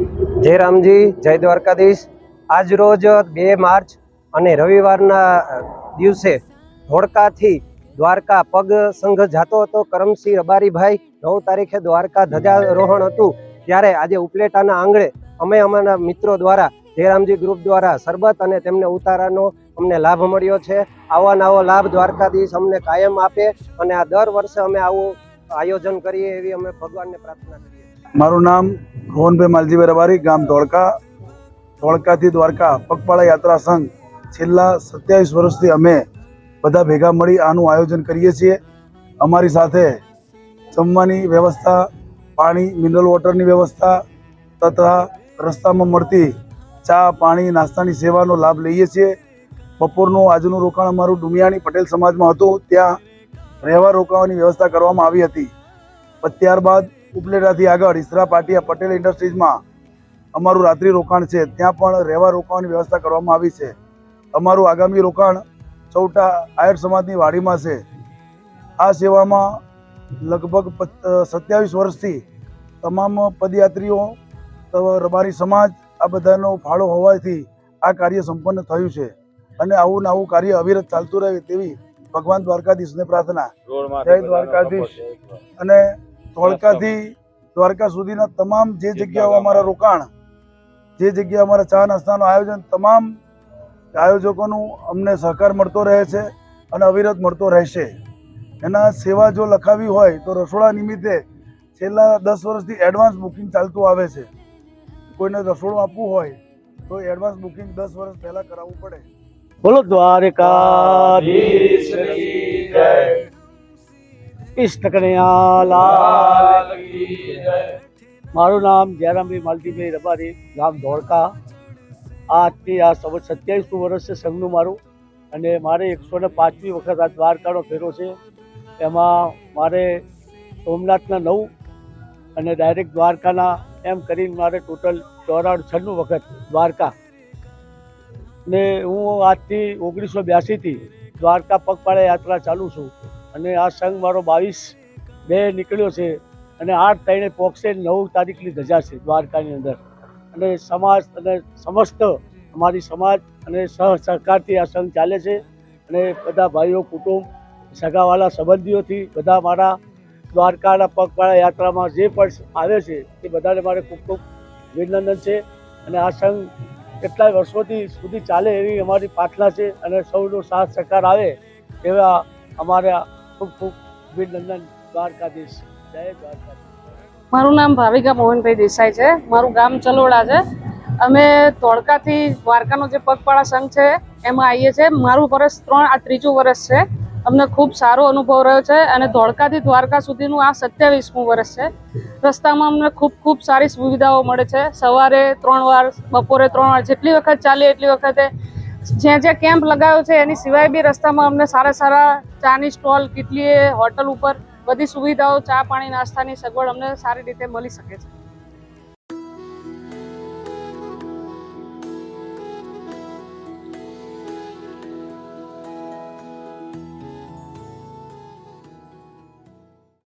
જય રામજી, જય દ્વારકાધીશ. આજ રોજ બે માર્ચ અને રવિવારના દિવસે ધોળકાથી દ્વારકા પગ સંઘ જાતો હતો. કરમસિંહ રબારીભાઈ, નવ તારીખે દ્વારકા ધજારોહણ હતું. ત્યારે આજે ઉપલેટાના આંગણે અમે અમારા મિત્રો દ્વારા જયરામજી ગ્રુપ દ્વારા શરબત અને તેમને ઉતારાનો અમને લાભ મળ્યો છે. આવા નવો લાભ દ્વારકાધીશ અમને કાયમ આપે અને આ દર વર્ષે અમે આવું આયોજન કરીએ એવી અમે ભગવાનને પ્રાર્થના કરીએ. મારું નામ રોહનભાઈ માલજીભાઈ રબારી, ગામ ધોળકા, ધોળકાથી દ્વારકા, પગપાળા યાત્રા સંઘ. છેલ્લા સત્યાવીસ વર્ષથી અમે બધા ભેગા મળી આનું આયોજન કરીએ છીએ. અમારી સાથે જમવાની વ્યવસ્થા, પાણી મિનરલ વોટરની વ્યવસ્થા તથા રસ્તામાં મળતી ચા, પાણી, નાસ્તાની સેવાનો લાભ લઈએ છીએ. બપોરનું આજનું રોકાણ અમારું ડુમિયાણી પટેલ સમાજમાં હતું. ત્યાં રહેવા રોકાવાની વ્યવસ્થા કરવામાં આવી હતી. ત્યારબાદ ઉપલેટાથી આગળ ઈસરા પાટિયા પટેલ ઇન્ડસ્ટ્રીઝમાં અમારું રાત્રિ રોકાણ છે. ત્યાં પણ રહેવા રોકાવાની વ્યવસ્થા કરવામાં આવી છે. અમારું આગામી રોકાણ ચૌટા આયર સમાજની વાડીમાં છે. આ સેવામાં લગભગ સત્યાવીસ વર્ષથી તમામ પદયાત્રીઓ રબારી સમાજ આ બધાનો ફાળો હોવાથી આ કાર્ય સંપન્ન થયું છે. અને આવું ને આવું કાર્ય અવિરત ચાલતું રહે તેવી ભગવાન દ્વારકાધીશને પ્રાર્થના. જય દ્વારકાધીશ. અને ધોળકાથી દ્વારકા સુધીના તમામ જે જગ્યાઓ અમારા રોકાણ જે જગ્યા અમારા ચા નાસ્તાનું આયોજન તમામ આયોજકોનું અમને સહકાર મળતો રહે છે અને અવિરત મળતો રહેશે. એના સેવા જો લખાવી હોય તો રસોડા નિમિત્તે છેલ્લા દસ વર્ષથી એડવાન્સ બુકિંગ ચાલતું આવે છે. કોઈને રસોડું આપવું હોય તો એડવાન્સ બુકિંગ દસ વર્ષ પહેલાં કરાવવું પડે. બોલો દ્વારકાધીશ કૃષ્ણ કનૈયા લાલ મારું નામ જયરામભાઈ માલતીભાઈ રબારી, ગામ ધોળકા. આજથી આ સવ સત્યાવીસમું વર્ષ છે સંઘનું મારું. અને મારે એકસો ને પાંચમી વખત આ દ્વારકાનો ફેરો છે. એમાં મારે સોમનાથના નવ અને ડાયરેક્ટ દ્વારકાના એમ કરીને મારે ટોટલ ચોરાણું છન્નું વખત દ્વારકા. ને હું આજથી ઓગણીસો બ્યાસીથી દ્વારકા પગપાળા યાત્રા ચાલુ છું. અને આ સંઘ મારો બાવીસ બે નીકળ્યો છે અને આઠ ત્રણે પોક્ષે નવ તારીખની ધજા છે દ્વારકાની અંદર. અને સમાજ અને સમસ્ત અમારી સમાજ અને સહ સહકારથી આ સંઘ ચાલે છે. અને બધા ભાઈઓ, કુટુંબ, સગાવાલા, સંબંધીઓથી બધા મારા દ્વારકાના પગપાળા યાત્રામાં જે પણ આવે છે તે બધાને મારે ખૂબ ખૂબ અભિનંદન છે. અને આ સંઘ કેટલાય વર્ષોથી સુધી ચાલે એવી અમારી પ્રાર્થના છે અને સૌનો સાથ સહકાર આવે એવા અમારા ખૂબ ખૂબ અભિનંદન દ્વારકાધીશ. જય દ્વારકાધીશ. મારું નામ ભાવિકા મોહનભાઈ દેસાઈ છે. મારું ગામ ચલોડા છે. અમે ધોળકાથી દ્વારકાનો જે પગપાળા સંઘ છે, એમાં આવીએ છીએ. મારું વર્ષ ત્રણ, આ ત્રીજું વર્ષ છે. અમને ખૂબ સારો અનુભવ રહ્યો છે અને ધોળકાથી દ્વારકા સુધીનું આ સત્યાવીસમું વર્ષ છે. રસ્તામાં અમને ખૂબ ખૂબ સારી સુવિધાઓ મળે છે. સવારે ત્રણ વાર, બપોરે ત્રણ વાર, જેટલી વખત ચાલીએ એટલી વખતે જ્યાં જ્યાં કેમ્પ લગાવ્યો છે, એની સિવાય બી રસ્તામાં અમને સારા સારા ચાની સ્ટોલ કેટલી હોટલ ઉપર બધી સુવિધાઓ, ચા પાણી, નાસ્તાની સગવડ અમને સારી રીતે મળી શકે છે.